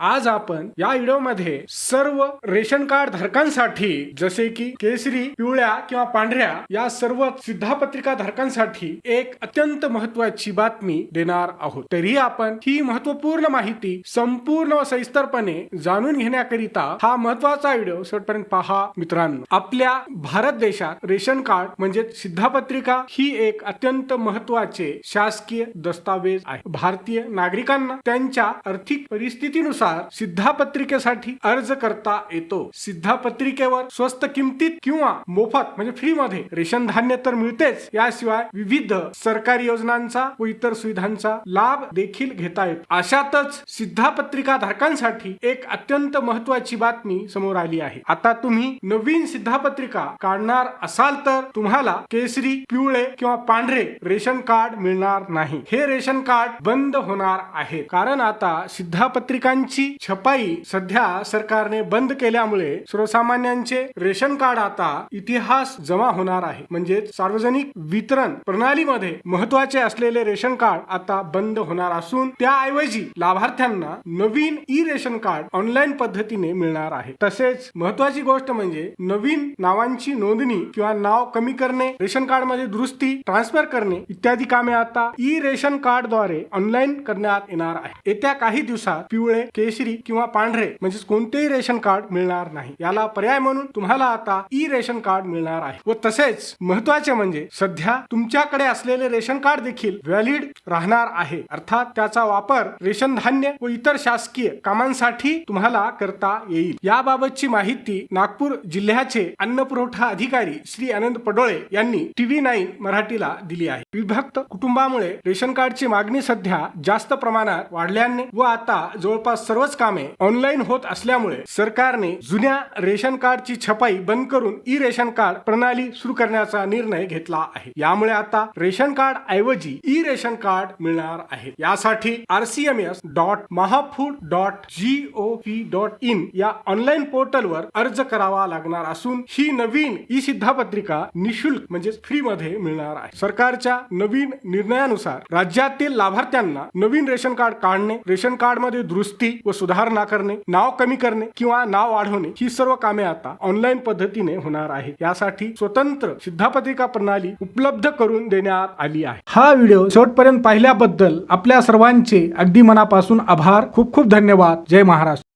आज आपण या व्हिडिओमध्ये सर्व रेशन कार्ड धारकांसाठी जसे की केसरी पिवळ्या किंवा पांढऱ्या या सर्व सिद्धापत्रिका धारकांसाठी एक अत्यंत महत्वाची बातमी देणार आहोत. तरी आपण ही महत्त्वपूर्ण माहिती संपूर्ण व सविस्तरपणे जाणून घेण्याकरिता हा महत्त्वाचा व्हिडिओ शेवटपर्यंत पहा मित्रांनो. आपल्या भारत देशात रेशन कार्ड म्हणजे सिद्धापत्रिका ही एक अत्यंत महत्त्वाचे शासकीय दस्तावेज आहे. भारतीय नागरिकांना त्यांच्या आर्थिक परिस्थितीनुसार सिद्धापत्रिकेसाठी अर्ज करता येतो. सिद्धापत्रिकेवर स्वस्त किमतीत किंवा मोफत म्हणजे फ्री मध्ये रेशन धान्य तर मिळतेच. याशिवाय विविध सरकारी योजनांचा व इतर सुविधांचा लाभ देखील घेता येतो. अशातच सिद्धापत्रिका धारकांसाठी एक अत्यंत महत्वाची बातमी समोर आली आहे. आता तुम्ही नवीन सिद्धापत्रिका काढणार असाल तर तुम्हाला केसरी पिवळे किंवा पांढरे रेशन कार्ड मिळणार नाही. हे रेशन कार्ड बंद होणार आहे. कारण आता सिद्धापत्रिकांची छपाई सध्या सरकारने बंद केल्यामुळे सर्वसामान्यांचे रेशन कार्ड आता इतिहास जमा होणार आहे. म्हणजे सार्वजनिक वितरण प्रणालीमध्ये महत्त्वाचे असलेले रेशन कार्ड आता बंद होणार असून त्याऐवजी लाभार्थ्यांना नवीन ई रेशन कार्ड ऑनलाईन पद्धतीने मिळणार आहे. तसेच महत्वाची गोष्ट म्हणजे नवीन नावांची नोंदणी किंवा नाव कमी करणे रेशन कार्डमध्ये दुरुस्ती ट्रान्सफर करणे इत्यादी कामे आता ई रेशन कार्डद्वारे ऑनलाईन करण्यात येणार आहे. येत्या काही दिवसात पिवळे केशरी किंवा पांढरे म्हणजेच कोणतेही रेशन कार्ड मिळणार नाही. याला पर्याय म्हणून तुम्हाला आता ई रेशन कार्ड मिळणार आहे. व तसेच महत्त्वाचे म्हणजे सध्या तुमच्याकडे असलेले रेशन कार्ड देखील व्हॅलिड राहणार आहे. अर्थात त्याचा वापर रेशन धान्य व इतर शासकीय कामांसाठी तुम्हाला करता येईल. याबाबतची माहिती नागपूर जिल्ह्याचे अन्न पुरवठा अधिकारी श्री आनंद पडोळे यांनी टीव्ही नाईन मराठीला दिली आहे. विभक्त कुटुंबामुळे रेशन कार्डची मागणी सध्या जास्त प्रमाणात वाढल्याने व आता जवळपास सर्वच कामे ऑनलाईन होत असल्यामुळे सरकारने जुन्या रेशन कार्डची छपाई बंद करून ई रेशन कार्ड प्रणाली सुरू करण्याचा निर्णय घेतला आहे. यामुळे आता रेशन कार्ड ऐवजी ई रेशन कार्ड मिळणार आहे. यासाठी RCMS dot Mahafood dot G O P dot in या ऑनलाईन पोर्टलवर अर्ज करावा लागणार असून ही नवीन ई सिद्धापत्रिका निशुल्क म्हणजे फ्री मध्ये मिळणार आहे. सरकारच्या नवीन निर्णयानुसार राज्यातील लाभार्थ्यांना नवीन रेशन कार्ड काढणे रेशन कार्डमध्ये दुरुस्ती व सुधारणा करणे नाव कमी करणे किंवा नाव वाढवणे ही सर्व कामे आता ऑनलाईन पद्धतीने होणार आहे यासाठी स्वतंत्र सिद्धापत्रिका प्रणाली उपलब्ध करून देण्यात आली आहे. हा व्हिडिओ शेवटपर्यंत पाहिल्याबद्दल आपल्या सर्वांचे अगदी मनापासून आभार. खूप खूप धन्यवाद. जय महाराष्ट्र.